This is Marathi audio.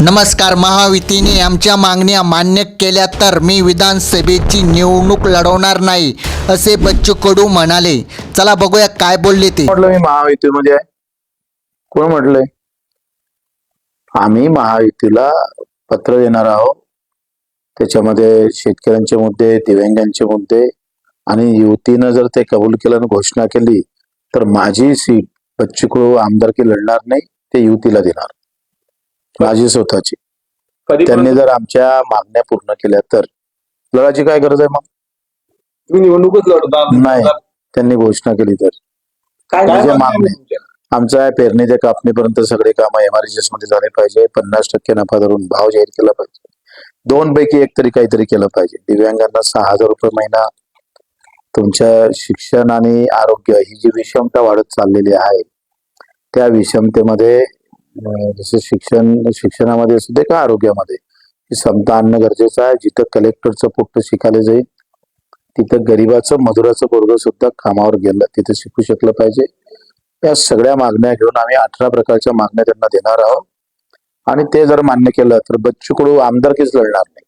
नमस्कार महायुतीने आमच्या मागण्या मान्य केल्या तर मी विधानसभेची निवडणूक लढवणार नाही असे बच्चू कडू म्हणाले. चला बघूया काय बोलले ते. म्हटलं मी महायुती म्हणजे कोण म्हटलंय? आम्ही महायुतीला पत्र देणार आहोत. त्याच्यामध्ये शेतकऱ्यांचे मुद्दे दिव्यांगांचे मुद्दे आणि युतीनं जर ते कबूल केलं आणि घोषणा केली तर माझी सीट बच्चू कडू आमदारकी लढणार नाही ते युतीला देणार. माझी स्वतःची. त्यांनी जर आमच्या मागण्या पूर्ण केल्या तर. लढायची काय गरज आहे मग? तुम्ही निवडणूकच लढता नाही. त्यांनी घोषणा केली तर. काय म्हणजे मागणी. आमचं आहे पेरणी ते कापणीपर्यंत सगळे काम एमआरजीएसमध्ये झाले पाहिजे. पन्नास टक्के नफा धरून भाव जाहीर केला पाहिजे. दोन पैकी एक तरी काहीतरी केलं पाहिजे. दिव्यांगांना सहा हजार रुपये महिना. तुमच्या शिक्षण आणि आरोग्य ही जी विषमता वाढत चाललेली आहे त्या विषमतेमध्ये जसं शिक्षण शिक्षणामध्ये असू दे का आरोग्यामध्ये ही समता आणणं गरजेचं आहे. जिथं कलेक्टरचं पोट्ट शिकायला जाईल तिथं गरीबाचं मजुराचं पोरग सुद्धा कामावर गेलं तिथं शिकू शकलं पाहिजे. या सगळ्या मागण्या घेऊन आम्ही अठरा प्रकारच्या मागण्या त्यांना देणार आहोत. आणि ते जर मान्य केलं तर बच्चू कडू आमदारकीच लढणार नाही.